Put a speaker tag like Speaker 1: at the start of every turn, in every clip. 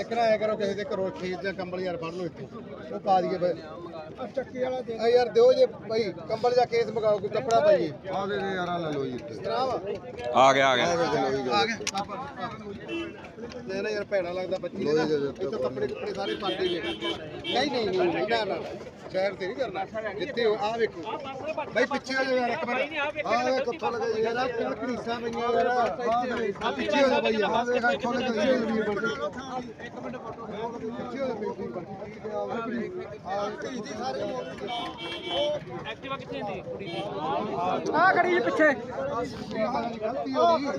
Speaker 1: ਇੱਕ ਨਾ ਆਇਆ ਕਰੋ ਕਿਸੇ ਦੇ ਘਰੋਂ ਖੀਰ ਜਾਂ ਕੰਬਲ ਯਾਰ ਫੜ ਲਓ ਇੱਥੋਂ। ਉਹ ਪਾ ਦਈਏ ਬਈ। ਚੱਕੀ ਵਾਲਾ ਦੇ ਆ ਯਾਰ ਦਿਓ ਜੇ ਭਾਈ ਕੰਬਲ ਜਾਂ ਕੇਸ ਮਗਾਓ ਕੋਈ ਕੱਪੜਾ ਪਾਈਏ
Speaker 2: ਆ ਦੇ ਦੇ ਯਾਰਾਂ ਲੈ ਲਓ ਜੀ ਇੱਥੇ।
Speaker 3: ਆ ਗਿਆ ਆ ਗਿਆ।
Speaker 1: ਆ ਗਿਆ ਤੇ ਨਾ ਯਾਰ ਭੈੜਾ ਲੱਗਦਾ ਬੱਚੀ ਨੇ। ਨਾ ਇੱਥੇ ਕੱਪੜੇ ਕੁੱਪੜੇ ਸਾਰੇ ਪਾਟੇ ਨੇ। ਨਹੀਂ ਨਹੀਂ ਨਹੀਂ ਨਹੀਂ, ਨਾ ਨਾ। ਸ਼ਹਿਰ ਤੇ ਨਹੀਂ ਕਰਨਾ। ਜਿੱਥੇ ਆ ਵੇਖੋ। ਬਾਈ ਪਿੱਛੇ ਹੋ ਜਾਓ ਯਾਰ ਇੱਕ ਮਿੰਟ। ਆ ਵੇ ਕਿੱਥੋਂ ਲੱਗੇ ਯਾਰ ਆ ਕਿਹੜਾ ਘੜੀਸਾਂ ਪਈਆਂ ਯਾਰ? ਆ ਪਿੱਛੇ ਹੋ ਜਾ ਬਾਈ ਆ ਵੇਖ ਇੱਥੋਂ ਲੱਗੇ ਜੀ ਇੱਕ ਮਿੰਟ ਪਿੱਛੇ ਹੋ ਜਾ ਬਈ ਵੀਰ ਬਣ ਆ ਦੀ
Speaker 4: ਆ ਖੜੀ ਜੀ ਪਿੱਛੇ
Speaker 1: ਗਲਤੀ ਹੋ ਗਈ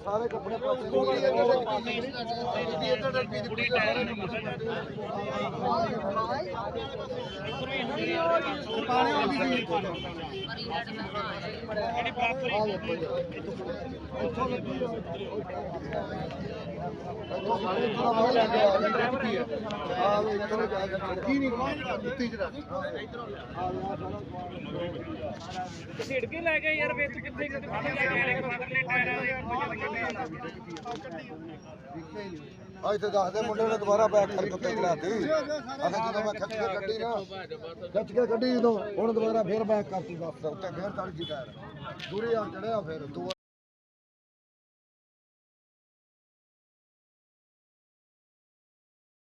Speaker 1: ਸਾਰੇ ਕੱਪੜੇ ਪਾਸੇ ਕੁੜੀ ਇੱਧਰ ਡੱਬੀ ਦੀ ਕੁੜੀ ਪਾਣੀ ਆ ਵੀ ਜੀ ਆ ਇੱਥੋਂ ਲੱਗੀ
Speaker 4: ਘਸੀੜ ਕੇ ਲੈ ਗਏ ਯਾਰ ਵੇਚ ਕਿੱਥੇ ਕਿੱਥੇ ਲੈ ਗਏ ਮਗਰਲੇ ਟਾਇਰਾਂ
Speaker 2: ਆ ਇੱਥੇ ਦੱਸਦੇ ਮੁੰਡੇ ਨੇ ਦੁਬਾਰਾ ਬੈਕ ਖੜ ਕੇ ਚਲਾਤੀ ਅਖੇ ਜਦੋਂ ਮੈਂ ਖਿੱਚ ਕੇ ਕੱਢੀ ਨਾ, ਖੱਚ ਕੇ ਕੱਢੀ ਜਦੋਂ, ਹੁਣ ਦੁਬਾਰਾ ਫੇਰ ਬੈਕ ਕਰਤੀ ਵਾਪਸ, ਉੱਤੇ ਫੇਰ ਚੜ ਗਈ ਟਾਇਰ ਦੂਰੇ ਆ ਚੜਿਆ ਫੇਰ ਦੋ